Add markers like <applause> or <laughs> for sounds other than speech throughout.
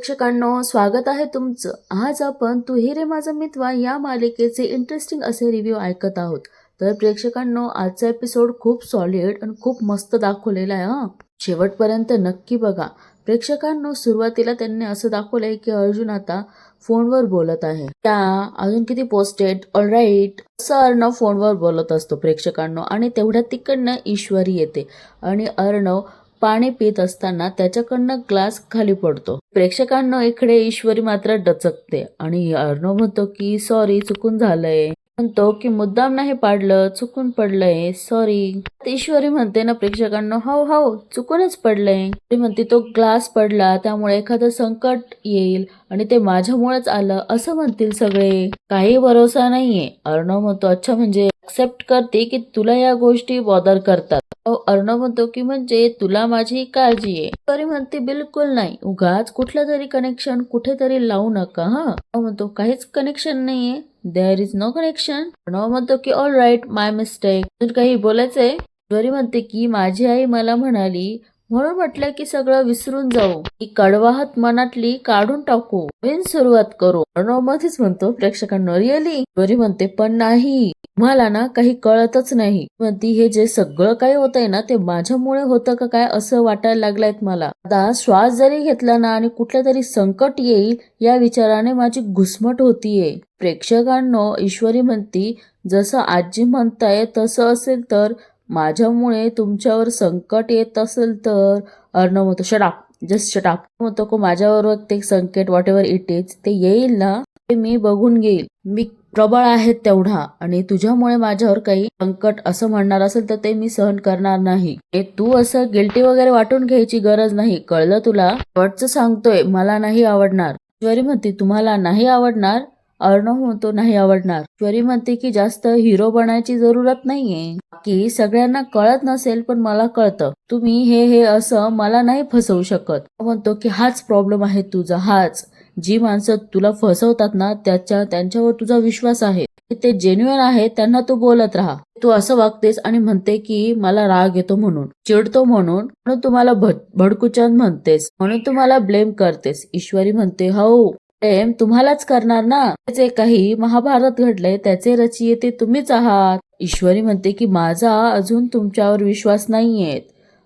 प्रेक्षकांनो स्वागत आहे तुमचं. आज आपण तू हिरे रे माझा मितवा या मालिकेचे इंटरेस्टिंग असे रिव्ह्यू ऐकत आहोत. तर प्रेक्षकांनो आजचा एपिसोड खूप सॉलिड आणि खूप मस्त दाखवलेला आहे हा. शेवटपर्यंत नक्की बघा. प्रेक्षकांनो सुरुवातीला त्यांनी असं दाखवलंय की अर्जुन आता फोनवर बोलत आहे. त्या अजून किती पोस्टेड ऑल राईट असं अर्णव फोनवर बोलत असतो प्रेक्षकांनो आणि तेवढ्या तिकडनं ईश्वरी येते. आणि अर्णव पाणी पित असताना त्याच्याकडनं ग्लास खाली पडतो. प्रेक्षकांना इकडे ईश्वरी मात्र डचकते आणि अर्णव म्हणतो की सॉरी चुकून झालंय. म्हणतो की मुद्दाम नाही पाडलं चुकून पडलंय सॉरी. ईश्वरी म्हणते ना प्रेक्षकांना हो हो चुकूनच पडलंय. म्हणते तो ग्लास पडला त्यामुळे एखादं संकट येईल आणि ते माझ्यामुळेच आलं असं म्हणतील सगळे. काही भरोसा नाहीये. अर्णव म्हणतो अच्छा म्हणजे एक्सेप्ट करते की तुला या गोष्टी बॉदर करतात. अर्णव म्हणतो की म्हणजे तुला माझी काळजी आहे. तरी म्हणते बिलकुल नाही. उगाच कुठलं तरी कनेक्शन कुठेतरी लावू नका हा? म्हणतो काहीच कनेक्शन नाहीये. There is no connection Arnav म्हणतो की ऑल राईट माय मिस्टेक अजून काही बोलायचंय? जरी म्हणते की माझी आई मला म्हणाली म्हणून म्हटलं की सगळं विसरून जाऊ. ही कडवाहत मनातली काढून टाकू. नवीन सुरुवात करू. अर्णव मध्येच म्हणतो प्रेक्षकांना रिअली बरी म्हणते पण नाही. मला ना काही कळतच नाही. म्हणती हे जे सगळं काही होतंय ना ते माझ्यामुळे होतं का काय असं वाटायला लागलंय मला. आता श्वास जरी घेतला ना आणि कुठलं तरी संकट येईल या विचाराने माझी घुसमट होतीये. प्रेक्षकांनो ईश्वरी म्हणती जसं आजी म्हणताय तसं असेल तर माझ्यामुळे तुमच्यावर संकट येत असेल तर अर्णव म्हणतो शटाप जस्ट शटाप म्हणतो को माझ्यावर ते संकट वॉट एव्हर इट इज ते येईल ना? ते मी बघून घेईल. मी प्रबळ आहेत तेवढा आणि तुझ्यामुळे माझ्यावर काही संकट असं म्हणणार असेल तर ते मी सहन करणार नाही. हे तू असं गिल्टी वगैरे वाटून घ्यायची गरज नाही. कळलं तुला? वटचं सांगतोय मला नाही आवडणार. श्वरी म्हणते तुम्हाला नाही आवडणार? अर्णव म्हणतो नाही आवडणार. श्वरी म्हणते की जास्त हिरो बनायची जरूरत नाहीये. की सगळ्यांना कळत नसेल पण मला कळतं. तुम्ही हे हे असं मला नाही फसवू शकत. म्हणतो की हाच प्रॉब्लेम आहे तुझा हाच. जी माणसं तुला फसवतात ना त्याच्या त्यांच्यावर तुझा विश्वास आहे. ते जेन्युअन आहे त्यांना तू बोलत राहा. तू असं वागतेस आणि म्हणते की मला राग येतो म्हणून चिडतो म्हणून म्हणून तुम्हाला भडकुचन म्हणतेस म्हणून तुम्हाला ब्लेम करतेस. ईश्वरी म्हणते हो प्रेम तुम्हालाच करणार ना? जे काही महाभारत घडलंय त्याचे रचयिते तुम्हीच आहात. ईश्वरी म्हणते की माझा अजून तुमच्यावर विश्वास नाहीये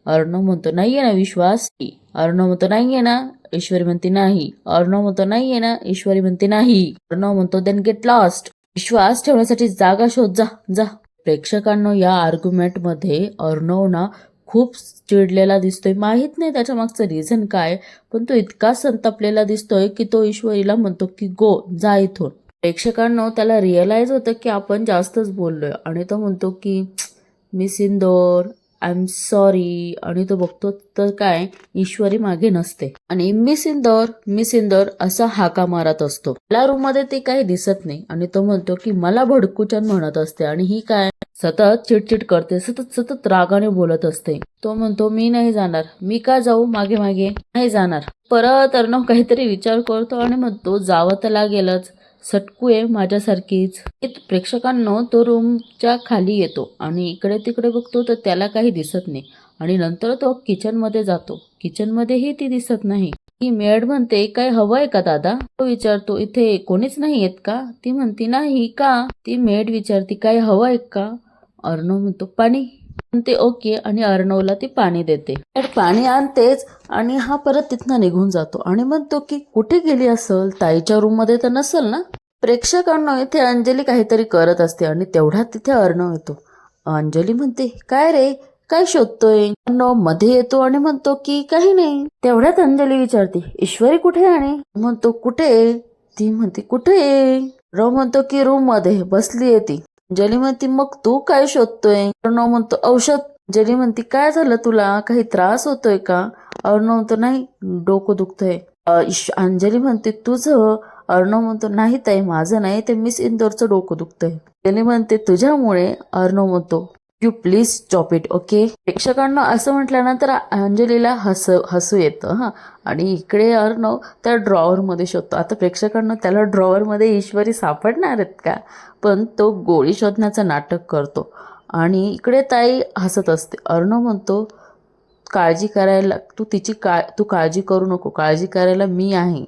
अर्णव म्हणतो नाहीये ना विश्वास? अर्णव म्हणतो नाहीये ना. ईश्वरी म्हणते नाही. अर्णव म्हणतो आहे ना. ईश्वरी म्हणते नाही. अर्णव म्हणतो देन गेट लॉस्ट विश्वास ठेवण्यासाठी जागा शोध जा जा. प्रेक्षकांना या आर्ग्युमेंटमध्ये अर्णव ना खूप चिडलेला दिसतोय. माहीत नाही त्याच्या मागचं रिझन काय पण तो इतका संतापलेला दिसतोय की तो ईश्वरीला म्हणतो की गो जा इथून. प्रेक्षकांना त्याला रिअलाइज होतं की आपण जास्तच बोललोय. आणि तो म्हणतो की miss Indore I am sorry आणि तो बघतो तर काय? ईश्वरी मागे नसते. आणि मिस इंदोर मिस इंदोर असा हाका मारत असतो. त्याला रूममध्ये ते काही दिसत नाही. आणि तो म्हणतो की मला भडकूचन म्हणत असते. आणि ही काय? सतत चिडचिड करते. सतत सतत रागाने बोलत असते. तो म्हणतो मी नाही जाणार. मी का जाऊ? मागे मागे. नाही जाणार. परत अर्णव काहीतरी विचार करतो आणि म्हणतो जावं तर लागेलच. सटकू आहे माझ्यासारखीच प्रेक्षकांनो तो रूमच्या खाली येतो आणि इकडे तिकडे बघतो तर त्याला काही दिसत नाही. आणि नंतर तो किचनमध्ये जातो. किचनमध्येही ती दिसत नाही. ती मेड म्हणते काय हवंय का दादा? तो विचारतो इथे कोणीच नाही येत का? ती म्हणते नाही का? ती मेड विचारते काय हवंय का? अर्णव म्हणतो पाणी. म्हणते ओके आणि अर्णवला ती पाणी देते. तर पाणी आणतेच आणि हा परत तिथनं निघून जातो. आणि म्हणतो की कुठे गेली असल? ताईच्या रूममध्ये तर नसल ना? प्रेक्षकांना इथे अंजली काहीतरी करत असते आणि तेवढ्यात तिथे अर्णव येतो. अंजली म्हणते काय रे? काय शोधतोय? अर्णवमध्ये येतो आणि म्हणतो की काही नाही. तेवढ्यात अंजली विचारते ईश्वरी कुठे आणि म्हणतो कुठे ती म्हणते कुठे रव म्हणतो की रूममध्ये बसली आहे ती. जली म्हणते मग तू काय शोधतोय? अर्णव म्हणतो औषध. जली म्हणते काय झालं तुला? काही त्रास होतोय का? अर्णव म्हणतो नाही डोकं दुखतोय. अंजली म्हणते तुझं? अर्णव म्हणतो नाही ताई माझं नाही ते मिस इंदोरचं डोकं दुखतंय. जली म्हणते तुझ्यामुळे? अर्णव म्हणतो you please stop it okay प्रेक्षकांना असं म्हटल्यानंतर अंजलीला हस हसू येतं हां. आणि इकडे अर्णव त्या ड्रॉवरमध्ये शोधतो. आता प्रेक्षकांना त्याला ड्रॉवरमध्ये ईश्वरी सापडणार आहेत का? पण तो गोळी शोधण्याचं नाटक करतो. आणि इकडे ताई हसत असते. अर्णव म्हणतो काळजी करायला तू तिची का तू काळजी करू नको. काळजी करायला मी आहे.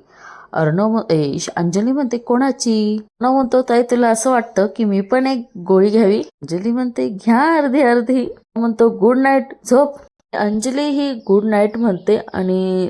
अर्णव ऐश अंजली म्हणते कोणाची? अर्णव म्हणतो ताई तुला असं वाटतं की मी पण एक गोळी घ्यावी? अंजली म्हणते घ्या अर्धी अर्धी. म्हणतो गुड नाईट झोप. अंजली ही गुड नाईट म्हणते आणि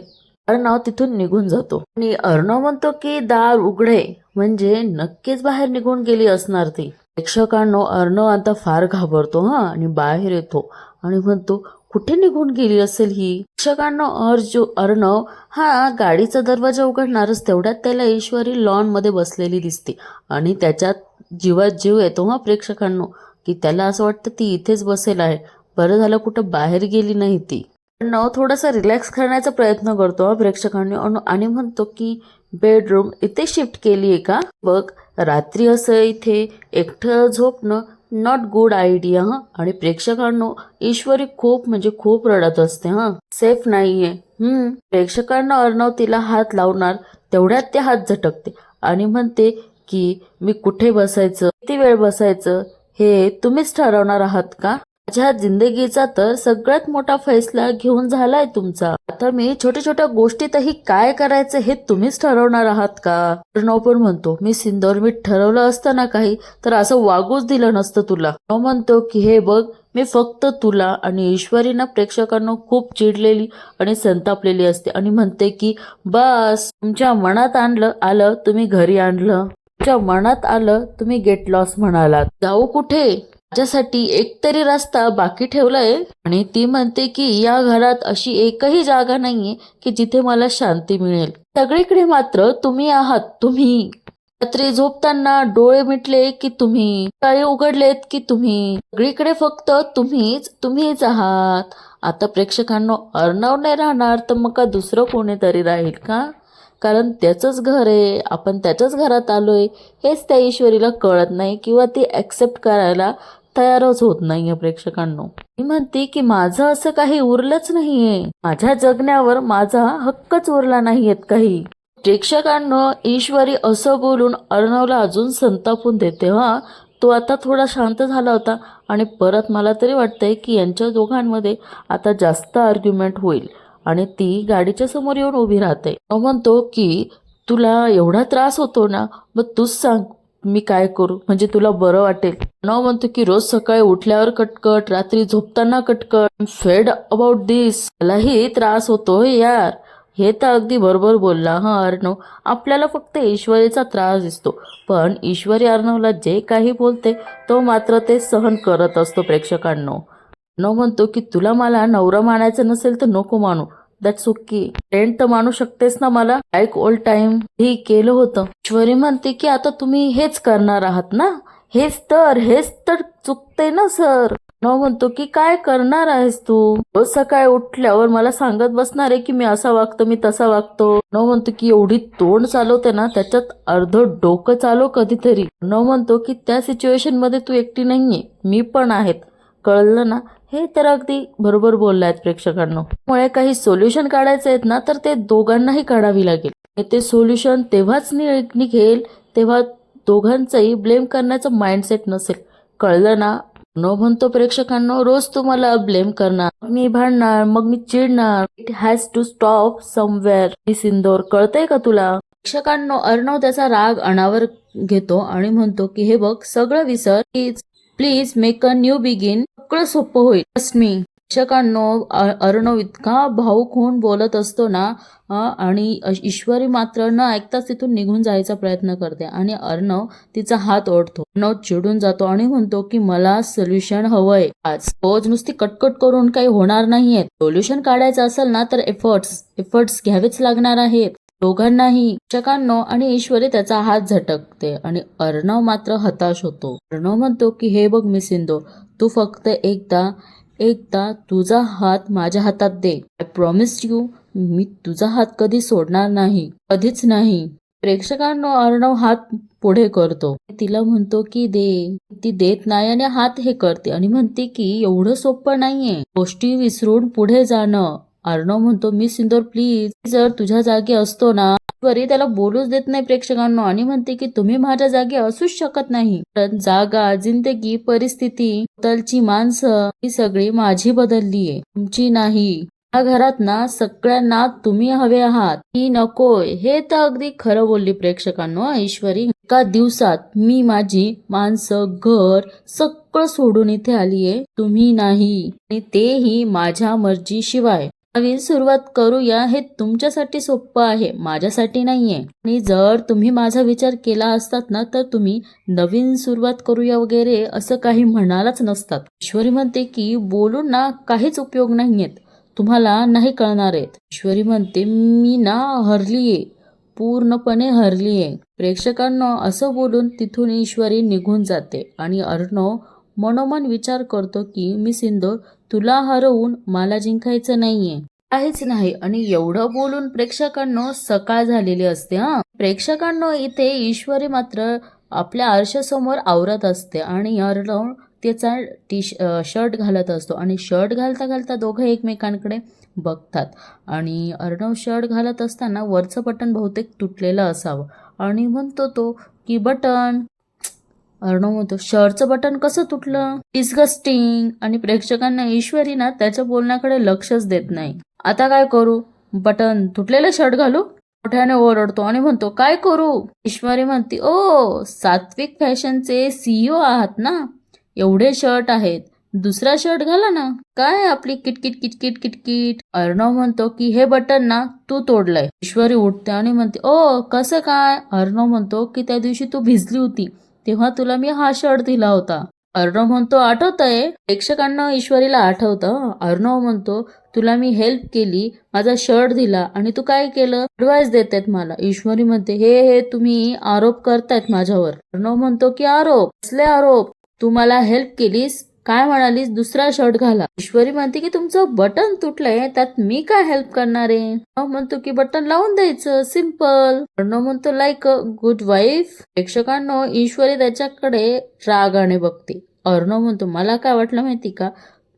अर्णव तिथून निघून जातो. आणि अर्णव म्हणतो की दार उघडे. म्हणजे नक्कीच बाहेर निघून गेली असणार ती. प्रेक्षकांनो अर्णव आता फार घाबरतो हा आणि बाहेर येतो आणि म्हणतो कुठे निघून गेली असेल ही? प्रेक्षकांनो अर्ज अर्णव हा गाडीचा दरवाजा उघडणारच तेवढ्यात त्याला ईश्वरी लॉनमध्ये बसलेली दिसते. आणि त्याच्यात जीवात जीव येतो हा प्रेक्षकांनो? की त्याला असं वाटतं ती इथेच बसेल आहे. बरं झालं कुठं बाहेर गेली नाही ती. अर्णव थोडासा रिलॅक्स करण्याचा प्रयत्न करतो हा प्रेक्षकांनी. आणि म्हणतो की बेडरूम इथे शिफ्ट केली आहे का? बघ रात्री असं इथे एकटं झोपणं नॉट गुड आयडिया हा? आणि प्रेक्षकांनो ईश्वरी खूप म्हणजे खूप रडत असते हा? सेफ नाहीये. हम्म. प्रेक्षकांना अर्णव तिला हात लावणार तेवढ्यात ते हात झटकते. आणि म्हणते की मी कुठे बसायचं? किती वेळ बसायचं? हे तुम्हीच ठरवणार आहात का? माझ्या जिंदगीचा तर सगळ्यात मोठा फैसला घेऊन झालाय तुमचा. आता मी छोट्या छोट्या गोष्टीतही काय करायचं हे तुम्हीच ठरवणार आहात का? अर्णव पण म्हणतो मी सिंदोर मी ठरवलं असतं ना काही तर असं वागूच दिलं नसतं तुला. म्हणतो की हे बघ मी फक्त तुला आणि ईश्वरीना प्रेक्षकांना खूप चिडलेली आणि संतापलेली असते. आणि म्हणते की बस तुमच्या मनात आणलं आलं तुम्ही घरी आणलं. तुमच्या मनात आलं तुम्ही गेट लॉस म्हणालात. जाऊ कुठे? माझ्यासाठी एक तरी रस्ता बाकी ठेवलाय आणि ती म्हणते की या घरात अशी एकही जागा नाहीये की जिथे मला शांती मिळेल. सगळीकडे मात्र तुम्ही आहात तुम्ही. रात्री झोपताना डोळे मिटले की तुम्ही काळे उघडलेत की तुम्ही सगळीकडे फक्त तुम्हीच तुम्हीच आहात. आता प्रेक्षकांना अर्णव नाही राहणार तर मग का दुसरं कोणीतरी राहील का? कारण त्याचंच घर आहे आपण त्याच्याच घरात आलोय हेच त्या ईश्वरीला कळत नाही किंवा ती ऍक्सेप्ट करायला तयारच होत नाहीये प्रेक्षकांनो. मी म्हणते की माझं असं काही उरलंच नाहीये. माझ्या जगण्यावर माझा हक्कच उरला नाहीयेत काही. प्रेक्षकांनो ईश्वरी असं बोलून अर्णवला अजून संतापून देते हा. तो आता थोडा शांत झाला होता आणि परत मला तरी वाटतंय की यांच्या दोघांमध्ये आता जास्त आर्ग्युमेंट होईल. आणि ती गाडीच्या समोर येऊन उभी राहते. तो म्हणतो की तुला एवढा त्रास होतो ना मग तूच सांग मी काय करू? म्हणजे तुला बरं वाटेल. न म्हणतो की रोज सकाळी उठल्यावर कटकट रात्री झोपताना कटकट. फेड अबाउट दिस मलाही त्रास होतो यार. हे तर अगदी बरोबर बोलला. हा अर्णव आपल्याला फक्त ईश्वरीचा त्रास दिसतो. पण ईश्वरी अर्णवला जे काही बोलते तो मात्र ते सहन करत असतो प्रेक्षकांनो. नो म्हणतो की तुला मला नवरा मानायचं नसेल तर नको मानू. दॅट्स ओके फ्रेंड तर मानू शकतेस ना मला? लाईक ओल्ड टाइम हे केलं होतं. ईश्वरी म्हणते की आता तुम्ही हेच करणार आहात ना? हेच तर हेच तर चुकते ना सर? न म्हणतो की काय करणार आहेस तू? रोज सकाळी उठल्यावर मला सांगत बसणार आहे की मी असा वागतो मी तसा वागतो. न म्हणतो की एवढी तोंड चालवते ना त्याच्यात अर्ध डोकं चालव कधीतरी. न म्हणतो की त्या सिच्युएशनमध्ये तू एकटी नाहीये. मी पण आहेत. कळलं ना? हे तर अगदी बरोबर बोललायत प्रेक्षकांना. त्यामुळे काही सोल्युशन काढायचे आहेत ना तर ते दोघांनाही काढावी लागेल. ते सोल्युशन तेव्हाच निघेल तेव्हा दोघांचंही ब्लेम करण्याचं माइंडसेट नसेल. कळलं ना? नो म्हणतो प्रेक्षकांनो रोज तुम्हाला ब्लेम करणार. मी भांडणार मग मी चिडणार. It has to stop somewhere मी सिंदोर कळतंय का तुला? प्रेक्षकांनो अर्णव त्याचा राग अनावर घेतो आणि म्हणतो की हे बघ सगळं विसर. Please please make a new begin सगळं सोपं होईल. ट्रस्ट मी शिक्षकांनो अर्णव इतका भाऊक होऊन बोलत असतो ना आणि ईश्वरी मात्र न ऐकताच तिथून निघून जायचा प्रयत्न करते आणि अर्णव तिचा हात ओढतो. अर्णव चिडून जातो आणि म्हणतो की मला सोल्युशन हवंय. आज रोज नुसती कटकट करून काही होणार नाहीये सोल्युशन काढायचं असेल ना तर एफर्ट्स एफर्ट्स घ्यावेच लागणार आहेत. दोघांनाही. शिक्षकांनो आणि ईश्वरी त्याचा हात झटकते आणि अर्णव मात्र हताश होतो. अर्णव म्हणतो की हे बघ मी सिंधू तू फक्त एकदा एकदा तुझा हात माझ्या हातात दे. आय प्रॉमिस यू मी तुझा हात कधी सोडणार नाही कधीच नाही. प्रेक्षकांनो अर्णव हात पुढे करतो. तिला म्हणतो की दे. ती देत नाही आणि हात हे करते आणि म्हणते की एवढं सोपं नाहीये. गोष्टी विसरून पुढे जाणं. अर्णव म्हणतो मी सिंदोर प्लीज जर तुझ्या जागी असतो ना वरी त्याला बोलूच देत नाही प्रेक्षकांना आणि म्हणते की तुम्ही माझ्या जागी असूच शकत नाही कारण जागा जिंदगी परिस्थिती तलची माणसं ही सगळी माझी बदललीये तुमची नाही या घरात ना सगळ्यांना तुम्ही हवे आहात मी नकोय हे तर अगदी खरं बोलली प्रेक्षकांनो ऐश्वरी एका दिवसात मी माझी माणसं घर सगळं सोडून इथे आलीये तुम्ही नाही आणि तेही माझ्या मर्जीशिवाय नवीन सुरुवात करूया हे तुमच्यासाठी सोपं आहे माझ्यासाठी नाहीये. आणि जर तुम्ही माझा विचार केला असतात ना तर तुम्ही नवीन सुरुवात करूया वगैरे असं काही म्हणालाच नसतात. ईश्वरी म्हणते की बोलून ना काहीच उपयोग नाहीयेत. तुम्हाला नाही कळणार आहेत. ईश्वरी म्हणते मी ना हरलीये. पूर्णपणे हरलीये. प्रेक्षकांना असं बोलून तिथून ईश्वरी निघून जाते आणि अर्णव मनोमन विचार करतो की मी सिंदूर तुला हरवून मला जिंकायचं नाहीये. काहीच नाही. आणि एवढं बोलून प्रेक्षकांनो सकाळ झालेली असते हा. प्रेक्षकांनो इथे ईश्वरी मात्र आपल्या आरशासमोर आवरत असते आणि अर्णव त्याचा टी शर्ट घालत असतो. आणि शर्ट घालता घालता दोघं एकमेकांकडे बघतात. आणि अर्णव शर्ट घालत असताना वरचं बटन बहुतेक तुटलेलं असावं. आणि म्हणतो तो की बटन अर्णव म्हणतो शर्टचं बटन कसं तुटलं? डिस्गस्टिंग आणि प्रेक्षकांना ईश्वरी ना त्याच्या बोलण्याकडे लक्षच देत नाही. आता काय करू? बटन तुटलेलं शर्ट घालू? मोठ्याने ओरडतो आणि म्हणतो काय करू? ईश्वरी म्हणते ओ सात्विक फॅशनचे सीईओ आहात ना? एवढे शर्ट आहेत. दुसरा शर्ट घाला ना. काय आपली किटकिट किटकिट किटकिट? अर्णव म्हणतो की हे बटन ना तू तोडलंय. ईश्वरी उठते आणि म्हणते ओ कसं काय? अर्णव म्हणतो की त्या दिवशी तू भिजली होती. तेव्हा तुला मी हा शर्ट दिला होता. अर्णव म्हणतो आठवतंय प्रेक्षकांना ईश्वरीला आठवतं अर्णव म्हणतो तुला मी हेल्प केली माझा शर्ट दिला आणि तू काय केलं? ऍडवाइस देतायत मला. ईश्वरी म्हणते हे हे तुम्ही आरोप करतायत माझ्यावर. अर्णव म्हणतो की आरोप? कसले आरोप? तू मला हेल्प केलीस? काय म्हणालीस? दुसरा शर्ट घाला. ईश्वरी म्हणते की तुमचं बटन तुटलंय त्यात मी काय हेल्प करणार आहे? म्हणतो की बटन लावून द्यायचं. सिंपल अर्णव म्हणतो लाईक अ गुड वाईफ प्रेक्षकांनो ईश्वरी त्याच्याकडे रागाने बघते. अर्णव म्हणतो मला काय वाटलं माहिती का?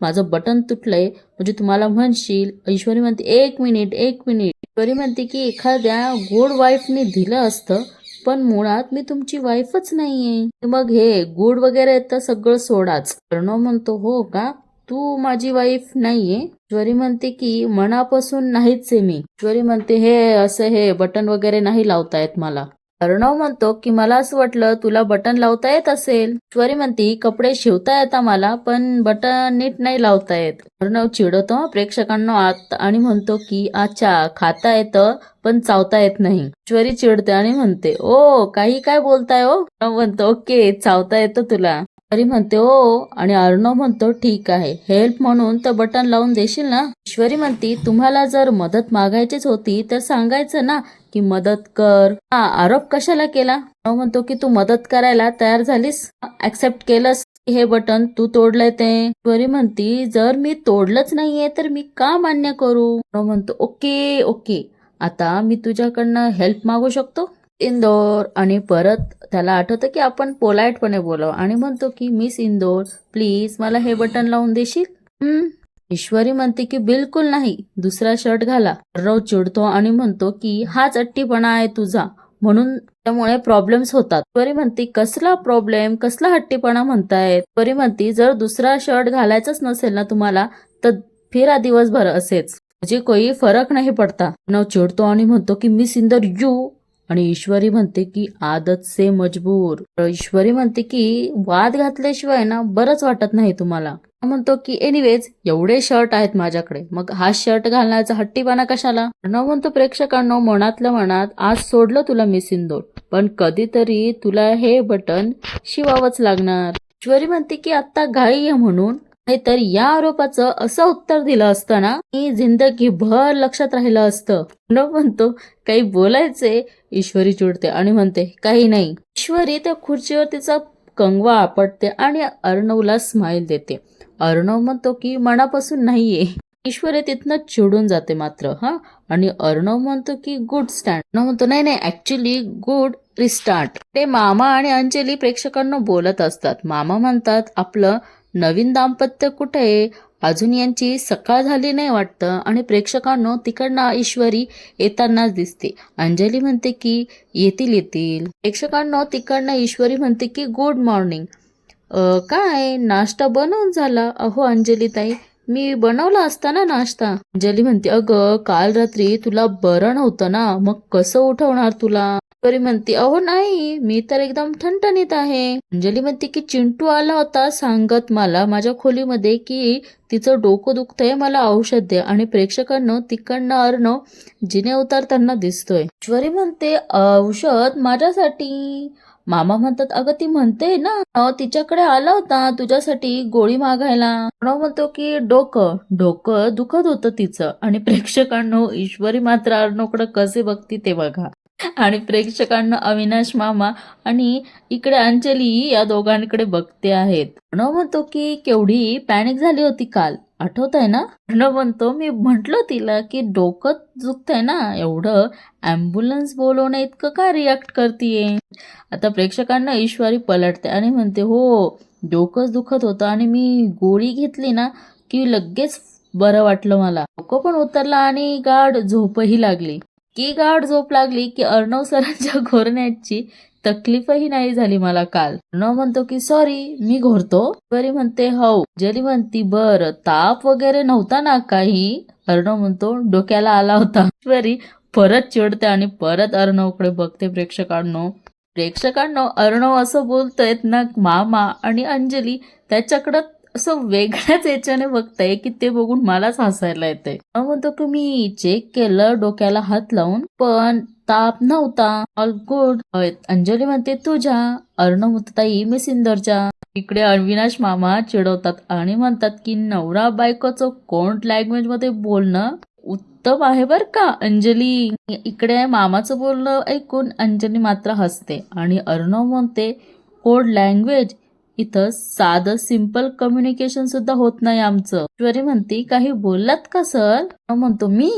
माझं बटन तुटलंय. म्हणजे तुम्हाला म्हणशील ईश्वरी म्हणते एक मिनिट एक मिनिट. ईश्वरी म्हणते की एखाद्या गुड वाईफने दिलं असतं पण मुळात मी तुमची वाईफच नाहीये. मग हे गुड वगैरे तर सगळं सोडाच. अर्णव म्हणतो हो का? तू माझी वाईफ नाहीये. ज्वरी म्हणते की मनापासून नाहीच आहे मी. ज्वरी म्हणते हे असं हे बटन वगैरे नाही लावतायत मला. अर्णव म्हणतो की मला असं वाटलं तुला बटन लावता येत असेल. ईश्वरी म्हणते कपडे शिवता येता मला पण बटन नीट नाही लावता येत. अर्णव चिडवतो प्रेक्षकांना आत आणि म्हणतो की अच्छा खाता येतं पण चावता येत नाही. ईश्वरी चिडते आणि म्हणते ओ काही काय बोलताय हो? म्हणतो ओके चावता येतं तुला. ईश्वरी म्हणते ओ आणि अर्णव म्हणतो ठीक आहे हेल्प म्हणून तर बटन लावून देशील ना? ईश्वरी म्हणते तुम्हाला जर मदत मागायचीच होती तर सांगायचं ना की मदत कर. हा आरोप कशाला केला? म्हणतो की तू मदत करायला तयार झालीस? ऍक्सेप्ट केलंस. हे बटन तू तोडलंय ते. ईश्वरी म्हणती जर मी तोडलंच नाहीये तर मी का मान्य करू? म्हणतो ओके ओके. आता मी तुझ्याकडनं हेल्प मागू शकतो? इंदोर. आणि परत त्याला आठवतं की आपण पोलाइटपणे बोलावं. आणि म्हणतो की मिस इंदोर प्लीज मला हे बटन लावून देशील? हम्म. ईश्वरी म्हणते की बिलकुल नाही. दुसरा शर्ट घाला. रव चिडतो आणि म्हणतो की हाच अट्टीपणा आहे तुझा. म्हणून त्यामुळे प्रॉब्लेम्स होतात. परी म्हणते कसला प्रॉब्लेम कसला हट्टीपणा म्हणतायत परी म्हणते जर दुसरा शर्ट घालायचाच नसेल ना तुम्हाला तर फिरा दिवसभर असेच. म्हणजे काही फरक नाही पडता. अर्णव चिडतो आणि म्हणतो की मी सिंदर यू आणि ईश्वरी म्हणते की आदत से मजबूर. तर ईश्वरी म्हणते की वाद घातल्याशिवाय ना बरंच वाटत नाही तुम्हाला. म्हणतो की एनिवेज एवढे शर्ट आहेत माझ्याकडे. मग हा शर्ट घालण्याचा हट्टीपणा कशाला? न म्हणतो प्रेक्षकांनो मनातल्या मनात आज सोडलं तुला मी सिंदूर. पण कधीतरी तुला हे बटन शिवावंच लागणार. ईश्वरी म्हणते की आता घाई आहे म्हणून. तर या आरोपाचं असं उत्तर दिलं असतं ना की जिंदगीभर लक्षात राहिलं असतं. म्हणतो काही बोलायचे ईश्वरी चिडते आणि म्हणते काही नाही. ईश्वरी त्या खुर्चीवर तिचा कंगवा आपटते आणि अर्णवला स्माइल देते. अर्णव म्हणतो की मनापासून नाहीये. ईश्वरी तिथनं चिडून जाते मात्र हा. आणि अर्णव म्हणतो की गुड स्टँड. अर्णव म्हणतो नाही नाही ऍक्च्युली गुड रिस्टार्ट ते मामा आणि अंजली प्रेक्षकांना बोलत असतात. मामा म्हणतात आपलं नवीन दाम्पत्य कुठे अजून यांची सकाळ झाली नाही वाटतं आणि प्रेक्षकांनो तिकडनं ईश्वरी येतानाच दिसते. अंजली म्हणते की येतील येतील. प्रेक्षकांनो तिकडनं ईश्वरी म्हणते की गुड मॉर्निंग काय? नाश्ता बनवून झाला? अहो अंजली ताई मी बनवला असता ना नाश्ता. अंजली म्हणते अगं काल रात्री तुला बरं नव्हतं ना? मग कसं उठवणार तुला? गौरी म्हणते अहो नाही मी तर एकदम ठणठणीत आहे. अंजली म्हणते की चिंटू आला होता सांगत मला माझ्या खोलीमध्ये की तिचं डोकं दुखतंय मला औषध दे. आणि प्रेक्षकांनो तिकडनं अर्णव जिने अवतार त्यांना दिसतोय. ईश्वरी म्हणते औषध माझ्यासाठी. मामा म्हणतात अगं ती म्हणते ना तिच्याकडे आला होता तुझ्यासाठी गोळी मागायला. प्रणव म्हणतो की डोकं डोकं दुखत होतं तिचं. आणि प्रेक्षकांनो ईश्वरी मात्र अर्णवकडे कसे बघती ते बघा. आणि प्रेक्षकांना अविनाश मामा आणि इकडे अंजली या दोघांकडे बघते आहेत. प्रणव म्हणतो की केवढी पॅनिक झाली होती काल. आठवत आहे ना? प्रणव म्हणतो मी म्हंटल तिला की डोकं दुखतंय ना. एवढं ॲम्ब्युलन्स बोलवण्या इतकं का रिॲक्ट करतीये? आता प्रेक्षकांना ईश्वरी पलटते आणि म्हणते हो डोकंच दुखत होतं आणि मी गोळी घेतली ना की लगेच बरं वाटलं मला. डोकं पण उतरलं आणि गाढ झोपही लागली. इतकी गाढ झोप लागली की अर्णव सरांच्या <laughs> घोरण्याची तकलीफही नाही झाली मला काल. अर्णव म्हणतो की सॉरी मी घोरतो. ईश्वरी म्हणते हो. जरी म्हणती बर ताप वगैरे नव्हता ना काही? अर्णव म्हणतो डोक्याला आला होता. बरी परत चिडते आणि परत अर्णवकडे बघते प्रेक्षकांनो. प्रेक्षकांनो अर्णव असं बोलतायत ना मामा आणि अंजली त्याच्याकडं असं वेगळ्याच याच्याने बघताय की ते बघून मलाच हसायला येते म्हणतो की मी चेक केलं डोक्याला हात लावून पण ताप नव्हता. ऑल गुड अंजली म्हणते तुझ्या अर्णव म्हणतो ताई मी सिंदरच्या. इकडे अविनाश मामा चिडवतात आणि म्हणतात की नवरा बायकोचं कोण लँग्वेजमध्ये बोलणं उत्तम आहे बर का अंजली? इकडे मामाचं बोलणं ऐकून अंजली मात्र हसते आणि अर्णव म्हणते कोड लँग्वेज इथं साधं सिंपल कम्युनिकेशन सुद्धा होत नाही आमचं. ईश्वरी म्हणते काही बोललात का सर? म्हणतो मी?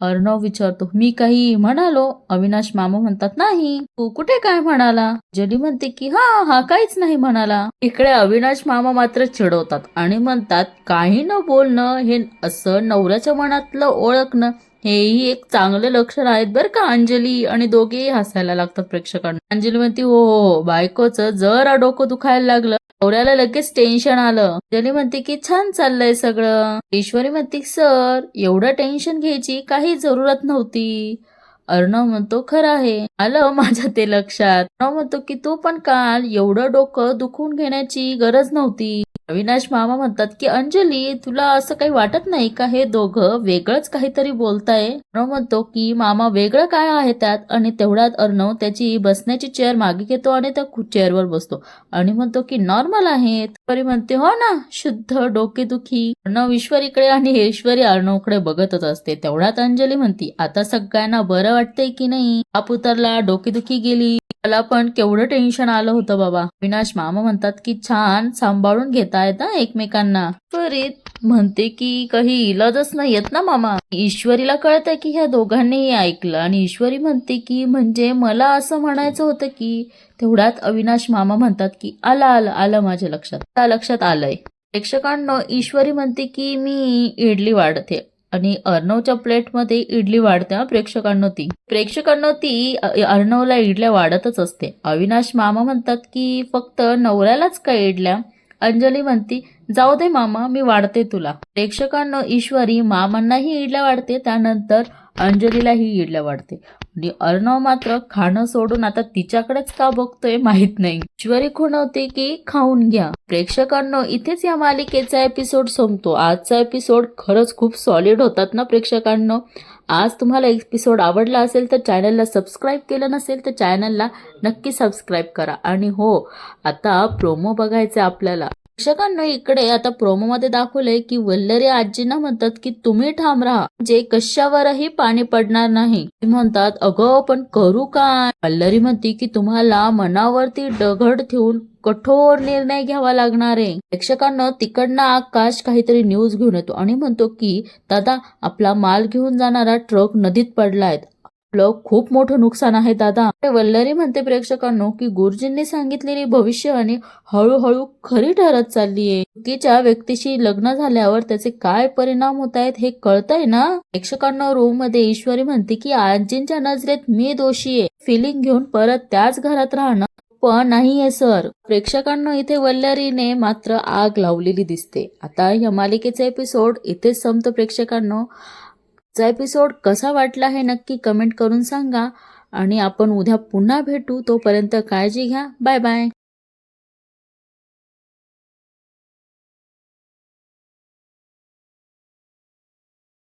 अर्णव विचारतो मी काही म्हणालो? अविनाश मामा म्हणतात नाही. तू कुठे काय म्हणाला? जडी म्हणते की हा हा काहीच नाही म्हणाला. इकडे अविनाश मामा मात्र चिडवतात आणि म्हणतात काही न बोलणं हे असं नवऱ्याच्या मनातलं ओळखणं हेही एक चांगले लक्षण आहेत बरं का अंजली आणि दोघेही हसायला लागतात प्रेक्षकांना. अंजली म्हणते हो हो हो बायकोचं जरा डोकं दुखायला लागलं. गौऱ्याला लगेच टेन्शन आलं. जली म्हणते की छान चाललंय सगळं. ईश्वरी म्हणते सर एवढं टेन्शन घ्यायची काही जरूरत नव्हती. अर्णव म्हणतो खरं आहे. आलं माझ्या ते लक्षात. अर्णव म्हणतो की तू पण काल एवढं डोकं दुखून घेण्याची गरज नव्हती. अविनाश मामा म्हणतात की अंजली तुला असं काही वाटत नाही का? हे दोघं वेगळंच काहीतरी बोलताय. अर्णव म्हणतो की मामा वेगळं काय आहे त्यात? आणि तेवढ्यात अर्णव त्याची बसण्याची चेअर मागे घेतो आणि त्या चेअरवर बसतो. आणि म्हणतो की नॉर्मल आहे परी म्हणते हो ना शुद्ध डोकेदुखी. अर्णव ईश्वरीकडे आणि ईश्वरी अर्णवकडे बघतच असते. तेवढ्यात अंजली म्हणती आता सगळ्यांना बरं वाटतंय की नाही? आपुतरला डोकेदुखी गेली. मला पण केवढं टेन्शन आलं होतं बाबा. विनाश मामा म्हणतात की छान सांभाळून घेतात. घेता ना एकमेकांना. त्वरित म्हणते की काही इलाजच नाही येत ना मामा. ईश्वरीला कळतं की ह्या दोघांनीही ऐकलं आणि ईश्वरी म्हणते की म्हणजे मला असं म्हणायचं होतं की तेवढ्यात अविनाश मामा म्हणतात की आलं आलं आलं माझ्या लक्षात. त्या लक्षात आलंय. प्रेक्षकांना ईश्वरी म्हणते की मी इडली वाढते. आणि अर्णवच्या प्लेटमध्ये इडली वाढते प्रेक्षकांना ती. प्रेक्षकांना ती अर्णवला इडल्या वाढतच असते. अविनाश मामा म्हणतात की फक्त नवऱ्यालाच काय इडल्या? अंजली म्हणती जाऊ दे मामा मी वाढते तुला. प्रेक्षकांना ईश्वरी मामांनाही इडल्या वाढते त्यानंतर अंजलीलाही इडल्या वाढते. आणि अर्णव मात्र खाणं सोडून आता तिच्याकडेच का बघतोय माहीत नाही. ईश्वरी खुणवते की खाऊन घ्या. प्रेक्षकांनो इथेच या मालिकेचा एपिसोड संपतो. आजचा एपिसोड खरंच खूप सॉलिड होतात ना प्रेक्षकांनो? आज तुम्हाला एपिसोड आवडला असेल तर चॅनलला सबस्क्राईब केलं नसेल तर चॅनलला नक्की सबस्क्राईब करा. आणि हो आता प्रोमो बघायचं आपल्याला. प्रेक्षकांना इकडे आता प्रोमो मध्ये दाखवलंय की वल्लरी आजींना म्हणतात की तुम्ही ठाम राहा. जे कशावरही पाणी पडणार नाही. म्हणतात अगं पण करू काय? वल्लरी म्हणते की तुम्हाला मनावरती दगड ठेवून कठोर निर्णय घ्यावा लागणार आहे. प्रेक्षकांना तिकडनं आकाश काहीतरी न्यूज घेऊन येतो आणि म्हणतो की दादा आपला माल घेऊन जाणारा ट्रक नदीत पडलाय. आपलं खूप मोठं नुकसान आहे दादा. वल्लरी म्हणते प्रेक्षकांनो की गुरुजींनी सांगितलेली भविष्यवाणी हळूहळू खरी ठरत चाललीये. चुकीच्या व्यक्तीशी लग्न झाल्यावर त्याचे काय परिणाम होत आहेत हे कळतंय ना? प्रेक्षकांना रूममध्ये ईश्वरी म्हणते की आजींच्या नजरेत मी दोषी आहे फिलिंग घेऊन परत त्याच घरात राहणं पण नाही आहे सर. प्रेक्षकांना इथे वल्लरीने मात्र आग लावलेली दिसते. आता या मालिकेचा एपिसोड इथेच संपतो प्रेक्षकांनो. चा एपिसोड कसा वाटला हे नक्की कमेंट करून सांगा. आणि आपण उद्या पुन्हा भेटू. तोपर्यंत काळजी घ्या. Bye bye